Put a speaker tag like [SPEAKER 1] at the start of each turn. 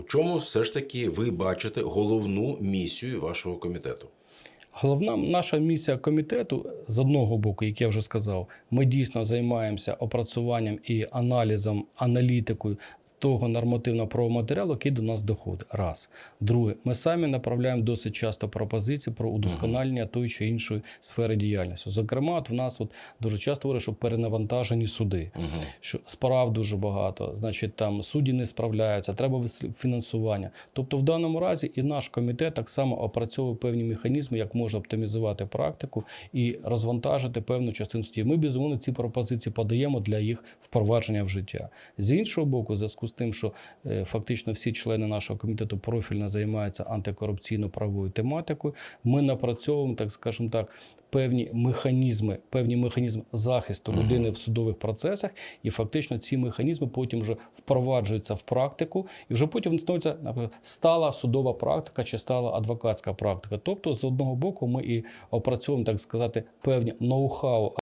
[SPEAKER 1] У чому все ж таки ви бачите головну місію вашого комітету?
[SPEAKER 2] Головна наша місія комітету з одного боку, як я вже сказав, ми дійсно займаємося опрацюванням і аналізом, аналітикою з того нормативного правового матеріалу, який до нас доходить. Раз. Друге, ми самі направляємо досить часто пропозиції про удосконалення тої чи іншої сфери діяльності. Зокрема, от в нас от дуже часто говорять, що перенавантажені суди, що справ дуже багато, значить там судді не справляються, треба фінансування. Тобто, в даному разі і наш комітет так само опрацьовує певні механізми, як можна оптимізувати практику і розвантажити певну частину судів. Ми безумовно ці пропозиції подаємо для їх впровадження в життя. З іншого боку, в зв'язку з тим, що е, фактично всі члени нашого комітету профільно займаються антикорупційно-правовою тематикою, ми напрацьовуємо, так скажімо так, певні механізми, певні механізми захисту людини в судових процесах, і фактично ці механізми потім вже впроваджуються в практику, і вже потім становиться наприклад, стала судова практика чи стала адвокатська практика. Тобто, одного боку, ми і опрацьовуємо, так сказати, певні ноу-хау